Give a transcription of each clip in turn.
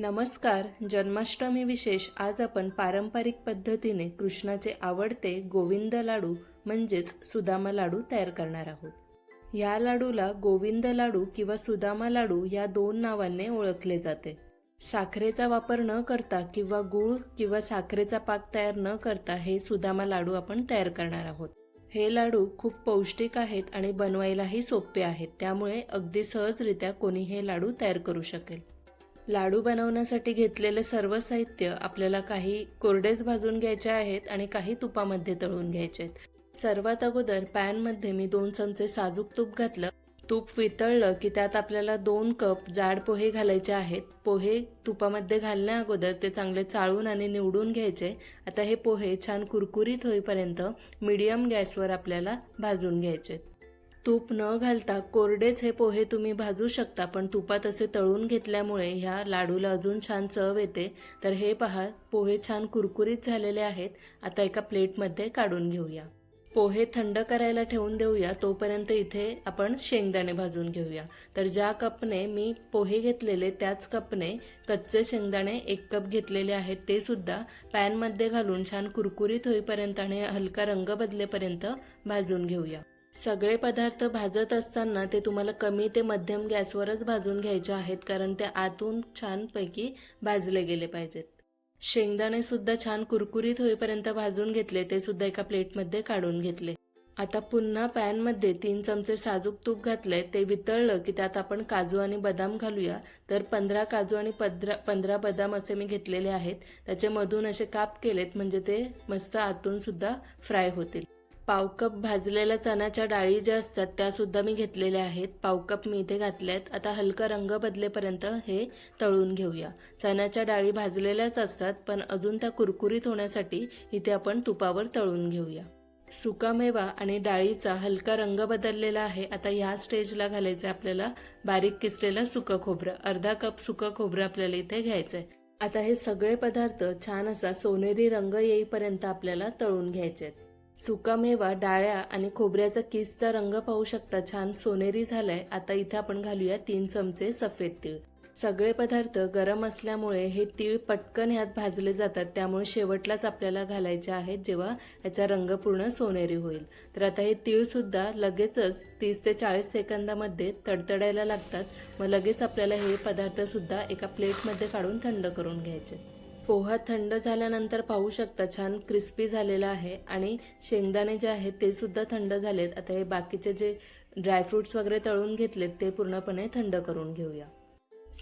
नमस्कार जन्माष्टमी विशेष आज आपण पारंपरिक पद्धतीने कृष्णाचे आवडते गोविंद लाडू म्हणजेच सुदामा लाडू तयार करणार आहोत. या लाडूला गोविंद लाडू किंवा सुदामा लाडू या दोन नावांनी ओळखले जाते. साखरेचा वापर न करता किंवा गूळ किंवा साखरेचा पाक तयार न करता हे सुदामा लाडू आपण तयार करणार आहोत. हे लाडू खूप पौष्टिक आहेत आणि बनवायलाही सोपे आहेत त्यामुळे अगदी सहजरित्या कोणी हे लाडू तयार करू शकेल. लाडू बनवण्यासाठी घेतलेले सर्व साहित्य आपल्याला काही कोरडेच भाजून घ्यायचे आहेत आणि काही तुपामध्ये तळून घ्यायचे आहेत. सर्वात अगोदर पॅनमध्ये मी दोन चमचे साजूक तूप घातलं. तूप वितळलं की त्यात आपल्याला दोन कप जाड पोहे घालायचे आहेत. पोहे तुपामध्ये घालण्या अगोदर ते चांगले चाळून आणि निवडून घ्यायचे. आता हे पोहे छान कुरकुरीत होईपर्यंत मीडियम गॅसवर आपल्याला भाजून घ्यायचे तूप न घालता कोरडेच हे पोहे तुम्ही भाजू शकता पण तुपात असे तळून घेतल्यामुळे ह्या लाडूला अजून छान चव येते. तर हे पहा पोहे छान कुरकुरीत झालेले आहेत. आता एका प्लेटमध्ये काढून घेऊया. पोहे थंड करायला ठेवून देऊया. तोपर्यंत इथे आपण शेंगदाणे भाजून घेऊया. तर ज्या कपने मी पोहे घेतलेले त्याच कपने कच्चे शेंगदाणे एक कप घेतलेले आहेत ते सुद्धा पॅनमध्ये घालून छान कुरकुरीत होईपर्यंत आणि हलका रंग बदलेपर्यंत भाजून घेऊया. सगळे पदार्थ भाजत असताना ते तुम्हाला कमी ते मध्यम गॅसवरच भाजून घ्यायचे आहेत कारण ते आतून छानपैकी भाजले गेले पाहिजेत. शेंगदाणे सुद्धा छान कुरकुरीत होईपर्यंत भाजून घेतले ते सुद्धा एका प्लेटमध्ये काढून घेतले. आता पुन्हा पॅनमध्ये तीन चमचे साजूक तूप घातले ते वितळलं की त्यात आपण काजू आणि बदाम घालूया. तर पंधरा काजू आणि पंधरा पंधरा बदाम असे मी घेतलेले आहेत. त्याचे मधून असे काप केलेत म्हणजे ते मस्त आतून सुद्धा फ्राय होतील. पावकप भाजलेल्या चण्याच्या डाळी ज्या असतात त्यासुद्धा मी घेतलेल्या आहेत. पावकप मी इथे घातल्या आहेत आता हलका रंग बदलेपर्यंत हे तळून घेऊया. चण्याच्या डाळी भाजलेल्याच असतात पण अजून त्या कुरकुरीत होण्यासाठी इथे आपण तुपावर तळून घेऊया. सुकामेवा आणि डाळीचा हलका रंग बदललेला आहे. आता ह्या स्टेजला घालायचं आहे आपल्याला बारीक किसलेलं सुकं खोबरं. अर्धा कप सुकं खोबरं आपल्याला इथे घ्यायचं आहे आता हे सगळे पदार्थ छान असा सोनेरी रंग येईपर्यंत आपल्याला तळून घ्यायचे आहेत सुकामेवा डाळ्या आणि खोबऱ्याचा किसचा रंग पाहू शकता. छान सोनेरी झालाय. आता इथे आपण घालूया तीन चमचे सफेद तीळ. सगळे पदार्थ गरम असल्यामुळे हे तीळ पटकन ह्यात भाजले जातात. त्यामुळे शेवटलाच आपल्याला घालायचे आहेत जेव्हा याचा रंग पूर्ण सोनेरी होईल. तर आता हे तीळसुद्धा लगेचच तीस ते चाळीस सेकंदामध्ये तडतडायला लागतात. मग लगेच आपल्याला हे पदार्थसुद्धा एका प्लेटमध्ये काढून थंड करून घ्यायचे. पोहा थंड झाल्यानंतर पाहू शकता छान क्रिस्पी झालेला आहे आणि शेंगदाणे जे आहेत ते सुद्धा थंड झालेत. आता हे बाकीचे जे ड्रायफ्रुट्स वगैरे तळून घेतलेत ते पूर्णपणे थंड करून घेऊया.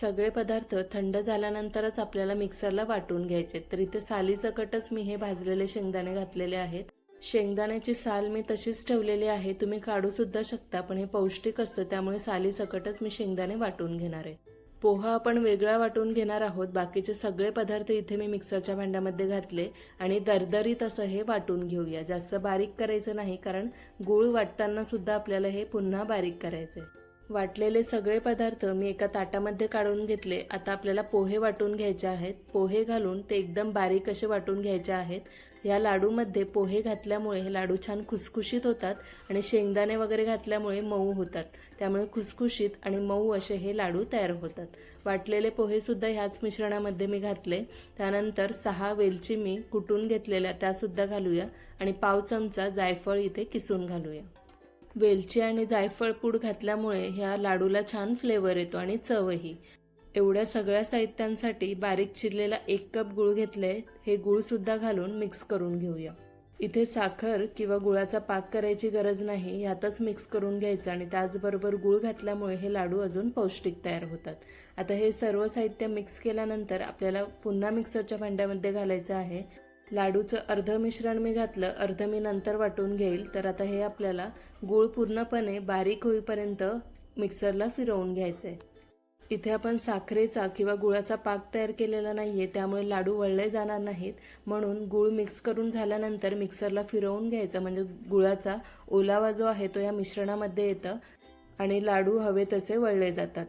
सगळे पदार्थ थंड झाल्यानंतरच आपल्याला मिक्सरला वाटून घ्यायचे. तर इथे सालीसकटच मी हे भाजलेले शेंगदाणे घातलेले आहेत. शेंगदाण्याची साल मी तशीच ठेवलेली आहे. तुम्ही काढू सुद्धा शकता पण हे पौष्टिक असतं त्यामुळे सालीसकटच मी शेंगदाणे वाटून घेणार आहे. पोहा आपण वेगळा वाटून घेणार आहोत. बाकीचे सगळे पदार्थ इथे मी मिक्सरच्या भांड्यामध्ये घातले आणि दरदरीत असं हे वाटून घेऊया. जास्त बारीक करायचं नाही कारण गूळ वाटताना सुद्धा आपल्याला हे पुन्हा बारीक करायचे वाटलेले सगळे पदार्थ मी एका ताटामध्ये काढून घेतले. आता आपल्याला पोहे वाटून घ्यायचे आहेत. पोहे घालून ते एकदम बारीक असे वाटून घ्यायचे आहेत. या लाडूमध्ये पोहे घातल्यामुळे हे लाडू छान खुसखुशीत होतात आणि शेंगदाणे वगैरे घातल्यामुळे मऊ होतात. त्यामुळे खुसखुशीत आणि मऊ असे हे लाडू तयार होतात. वाटलेले पोहेसुद्धा ह्याच मिश्रणामध्ये मी घातले. त्यानंतर सहा वेलची मी कुटून घेतलेल्या त्यासुद्धा घालूया आणि पाव चमचा जायफळ इथे किसून घालूया. वेलची आणि जायफळ पूड घातल्यामुळे ह्या लाडूला छान फ्लेवर येतो आणि चवही. एवढ्या सगळ्या साहित्यांसाठी बारीक चिरलेला एक कप गुळ घेतले हे गूळसुद्धा घालून मिक्स करून घेऊया. इथे साखर किंवा गुळाचा पाक करायची गरज नाही ह्यातच मिक्स करून घ्यायचं आणि त्याचबरोबर गुळ घातल्यामुळे हे लाडू अजून पौष्टिक तयार होतात. आता हे सर्व साहित्य मिक्स केल्यानंतर आपल्याला पुन्हा मिक्सरच्या भांड्यामध्ये घालायचं आहे. लाडूचं अर्ध मिश्रण मी घातलं अर्ध मी नंतर वाटून घेईल तर आता हे आपल्याला गूळ पूर्णपणे बारीक होईपर्यंत मिक्सरला फिरवून घ्यायचं आहे इथे आपण साखरेचा किंवा गुळाचा पाक तयार केलेला नाही आहे त्यामुळे लाडू वळले जाणार नाहीत. म्हणून गूळ मिक्स करून झाल्यानंतर मिक्सरला फिरवून घ्यायचा. म्हणजे गुळाचा ओलावा जो आहे तो या मिश्रणामध्ये येतं आणि लाडू हवे तसे वळले जातात.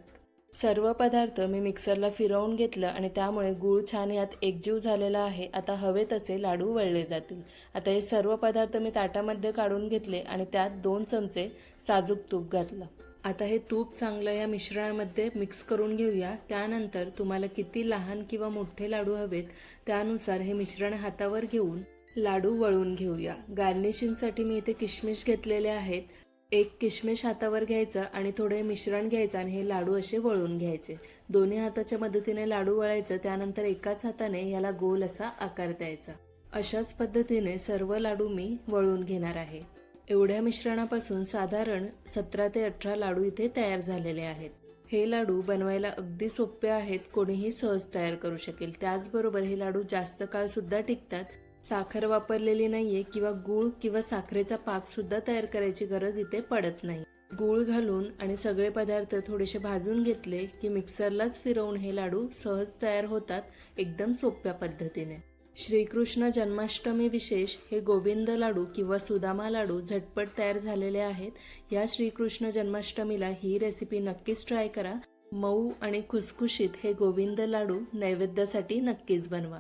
सर्व पदार्थ मी मिक्सरला फिरवून घेतलं आणि त्यामुळे गूळ छान यात एकजीव झालेला आहे. आता हवे तसे लाडू वळले जातील. आता हे सर्व पदार्थ मी ताटामध्ये काढून घेतले आणि त्यात दोन चमचे साजूक तूप घातलं. आता हे तूप चांगलं या मिश्रणामध्ये मिक्स करून घेऊया. त्यानंतर तुम्हाला किती लहान किंवा मोठे लाडू हवेत त्यानुसार हे मिश्रण हातावर घेऊन लाडू वळून घेऊया. गार्निशिंगसाठी मी इथे किशमिश घेतलेले आहेत. एक किशमिश हातावर घ्यायचं आणि थोडे मिश्रण घ्यायचं आणि हे लाडू असे वळून घ्यायचे. दोन्ही हाताच्या मदतीने लाडू वळायचं त्यानंतर एकाच हाताने याला गोल असा आकार द्यायचा. अशाच पद्धतीने सर्व लाडू मी वळून घेणार आहे. एवढ्या मिश्रणापासून साधारण सतरा ते अठरा लाडू इथे तयार झालेले आहेत. हे लाडू बनवायला अगदी सोपे आहेत कोणीही सहज तयार करू शकेल. त्याचबरोबर हे लाडू जास्त काळ सुद्धा टिकतात. साखर वापरलेली नाहीये किंवा गूळ किंवा साखरेचा पाक सुद्धा तयार करायची गरज इथे पडत नाही. गूळ घालून आणि सगळे पदार्थ थोडेसे भाजून घेतले की मिक्सरलाच फिरवून हे लाडू सहज तयार होतात एकदम सोप्या पद्धतीने. श्रीकृष्ण जन्माष्टमी विशेष हे गोविंद लाडू किंवा सुदामा लाडू झटपट तयार झालेले आहेत. या श्रीकृष्ण जन्माष्टमीला ही रेसिपी नक्कीच ट्राय करा. मऊ आणि खुसखुशीत हे गोविंद लाडू नैवेद्यासाठी नक्कीच बनवा.